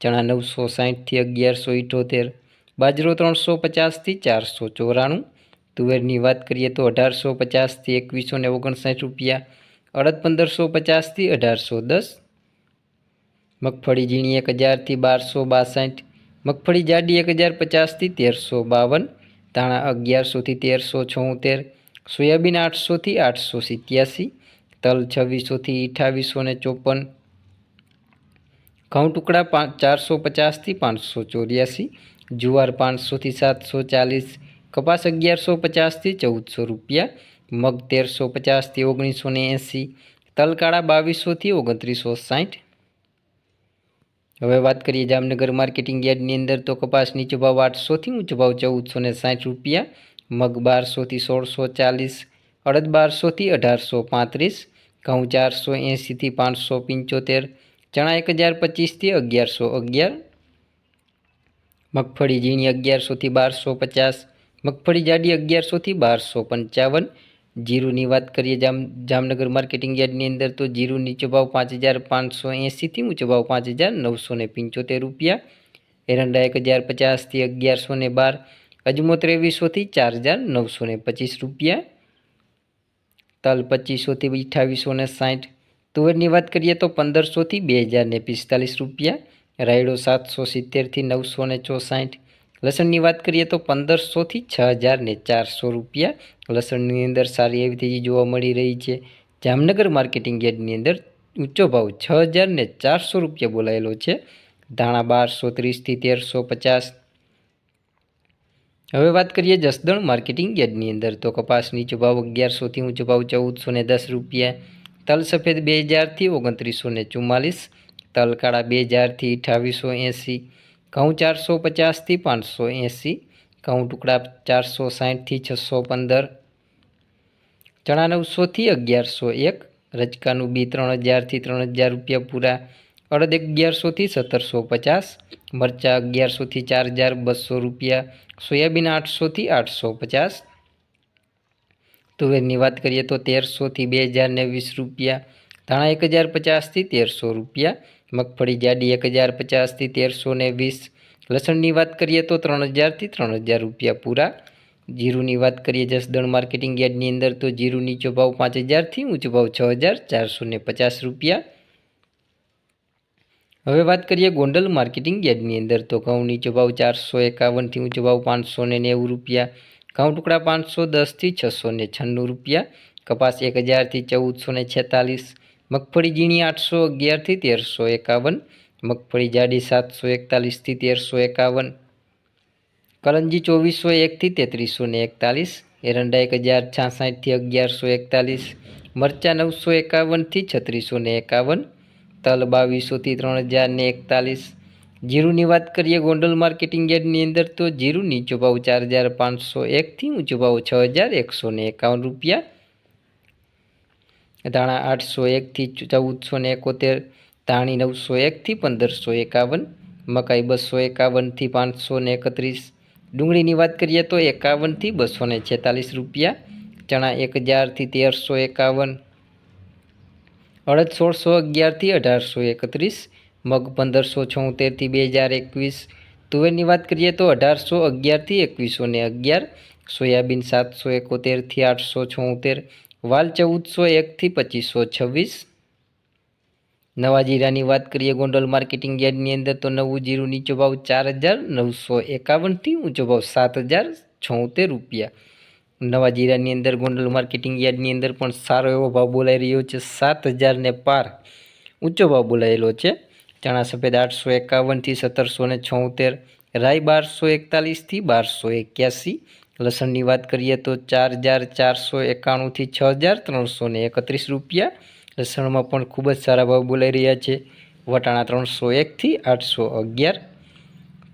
ચણા નવસો સાહીઠથી અગિયારસો ઇઠોતેર, બાજરો ત્રણસો પચાસથી ચારસો ચોરાણું, તુવેરની વાત કરીએ તો અઢારસો પચાસથી એકવીસો ને ઓગણસાઠ રૂપિયા, અડદ પંદરસો પચાસથી અઢારસો દસ, મગફળી ઝીણી એક હજારથી બારસો બાસઠ, મગફળી જાડી એક હજાર પચાસથી તેરસો બાવન, ધાણા અગિયારસોથી તેરસો છોતેર, સોયાબીન આઠસોથી આઠસો સિત્યાસી, તલ છવ્વીસોથી અઠાવીસો ને ચોપન ઘઉં ટુકડા પાંચ ચારસો પચાસથી પાંચસો ચોર્યાસી, જુવાર પાંચસોથી સાતસો ચાલીસ, કપાસ અગિયારસો પચાસથી ચૌદસો રૂપિયા, મગ તેરસો પચાસથી ઓગણીસો ને એંસી, તલકાળા બાવીસોથી ઓગણત્રીસો સાઠ. હવે વાત કરીએ જામનગર માર્કેટિંગ યાર્ડની અંદર તો કપાસ નીચો ભાવ આઠસોથી ઊંચો ભાવ ચૌદસો ને સાઠ રૂપિયા, મગ બારસોથી સોળસો ચાલીસ, અડદ બારસોથી અઢારસો પાંત્રીસ, ઘઉં ચારસો એંસીથી પાંચસો પંચોતેર ચણા એક હજાર પચીસથી અગિયારસો અગિયાર, મગફળી ઝીણી અગિયારસોથી બારસો પચાસ, મગફળી જાડી અગિયારસોથી બારસો પંચાવન, જીરુની વાત કરીએ જામ, જામનગર માર્કેટિંગ યાર્ડની અંદર તો જીરું નીચો ભાવ પાંચ હજાર પાંચસો એંસીથી ઊંચો ભાવ પાંચ હજાર નવસો ને પંચોતેર રૂપિયા, એરંડા એક હજાર પચાસથી અગિયારસો ને બાર અજમો ત્રેવીસોથી ચાર હજાર નવસો ને પચીસ રૂપિયા, તલ પચીસોથી અઠાવીસો ને સાઠ તુવેરની વાત કરીએ તો પંદરસોથી બે હજારને પિસ્તાલીસ રૂપિયા, રાયડો સાતસો સિત્તેરથી નવસો ને ચોસાઠ. લસણની વાત કરીએ તો પંદરસોથી છ હજારને ચારસો રૂપિયા, લસણની અંદર સારી એવી તેજી જોવા મળી રહી છે. જામનગર માર્કેટિંગ યાર્ડની અંદર ઊંચો ભાવ છ હજારને ચારસો રૂપિયા બોલાયેલો છે. ધાણા બારસો ત્રીસથી તેરસો પચાસ. હવે વાત કરીએ જસદણ માર્કેટિંગ યાર્ડની અંદર તો કપાસ નીચો ભાવ અગિયારસોથી ઊંચો ભાવ ચૌદસો ને દસ રૂપિયા તલ સફેદ બે હજારથી ઓગણત્રીસો ને ચુમ્માલીસ તલ કાળા બે હજારથી અઠાવીસો એંસી, ઘઉં ચારસો પચાસથી પાંચસો એંસી, ઘઉં ટુકડા ચારસો સાઠથી છસો પંદર, ચણા નવસોથી અગિયારસો એક, રજકાનું બી ત્રણ હજારથી ત્રણ હજાર રૂપિયા પૂરા, અડદ અગિયારસોથી સત્તરસો પચાસ, મરચાં અગિયારસોથી ચાર હજાર બસો રૂપિયા, સોયાબીન આઠસોથી આઠસો પચાસ તુવેરની વાત કરીએ તો તેરસોથી બે હજાર ને વીસ રૂપિયા, ધાણા એક હજાર પચાસથી તેરસો રૂપિયા, મગફળી જાડી એક હજાર પચાસથી તેરસો ને વીસ, લસણની વાત કરીએ તો ત્રણ હજારથી ત્રણ હજાર રૂપિયા પૂરા. જીરુની વાત કરીએ જસદણ માર્કેટિંગ યાર્ડની અંદર તો જીરું નીચો ભાવ પાંચ હજારથી ઊંચો ભાવ છ હજાર ચારસો ને પચાસ રૂપિયા. હવે વાત કરીએ ગોંડલ માર્કેટિંગ યાર્ડની અંદર તો ઘઉં નીચો ભાવ ચારસો એકાવનથી ઊંચો ભાવ પાંચસો ને નેવું રૂપિયા ઘઉં ટુકડા પાંચસો, દસથી છસો ને છન્નું રૂપિયા. કપાસ એક હજારથી ચૌદસો ને છેતાલીસ. મગફળી ઝીણી આઠસો અગિયારથી તેરસો એકાવન. મગફળી જાડી સાતસો એકતાલીસથી તેરસો એકાવન. કલંજી ચોવીસો એકથી તેત્રીસો ને એકતાલીસ. એરંડા એક હજાર છાસઠથી અગિયારસો એકતાલીસ. મરચાં નવસો એકાવનથી છત્રીસો ને એકાવન. તલ બાવીસોથી ત્રણ હજાર એકતાલીસ. જીરુની વાત કરીએ ગોંડલ માર્કેટિંગ યાર્ડની અંદર, તો જીરું નીચો ભાવ ચાર હજાર પાંચસો એકથી ઊંચો ભાવ છ હજાર એકસો ને એકાવન રૂપિયા. ધાણા આઠસો એકથી ચૌદસો ને એકોતેર, ધાણી નવસો એકથી પંદરસો એકાવન, મકાઈ બસો એકાવનથી પાંચસો ને એકત્રીસ. ડુંગળીની વાત કરીએ તો એકાવનથી બસો ને છેતાલીસ રૂપિયા, ચણા એક હજારથી તેરસો એકાવન, અડદ સોળસો અગિયારથી અઢારસો એકત્રીસ મગ પંદરસો છોતેરથી બે હજાર એકવીસ. તુવેરની વાત કરીએ તો અઢારસો અગિયારથી એકવીસો ને અગિયાર, સોયાબીન સાતસો એકોતેરથી આઠસો છોતેર, વાલ ચૌદસો એકથી પચીસો છવ્વીસ. નવા જીરાની વાત કરીએ ગોંડલ માર્કેટિંગ યાર્ડની અંદર તો નવું જીરું નીચો ભાવ ચાર હજાર નવસો એકાવનથી ઊંચો ભાવ સાત હજાર છોતેર રૂપિયા. નવા જીરાની અંદર ગોંડલ માર્કેટિંગ યાર્ડની અંદર પણ સારો એવો ભાવ બોલાઈ રહ્યો છે સાત હજારને પાર. ઊંચો ભાવ બોલાયેલો છે. ચણા સફેદ આઠસો એકાવનથી સત્તરસો ને છોતેર, રાઈ બારસો એકતાલીસથી બારસો એક્યાસી. લસણની વાત કરીએ તો ચાર હજાર ચારસો એકાણુંથી છ હજાર ત્રણસો ને એકત્રીસ રૂપિયા. લસણમાં પણ ખૂબ જ સારા ભાવ બોલાઈ રહ્યા છે. વટાણા ત્રણસો એકથી આઠસો અગિયાર.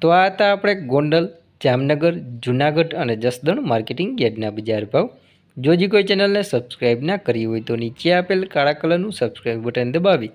તો આ હતા આપણે ગોંડલ, જામનગર, જૂનાગઢ અને જસદણ માર્કેટિંગ યાર્ડના બજાર ભાવ. જો હજી કોઈ ચેનલને સબસ્ક્રાઈબ ના કરી હોય તો નીચે આપેલ કાળા કલરનું સબસ્ક્રાઈબ બટન દબાવી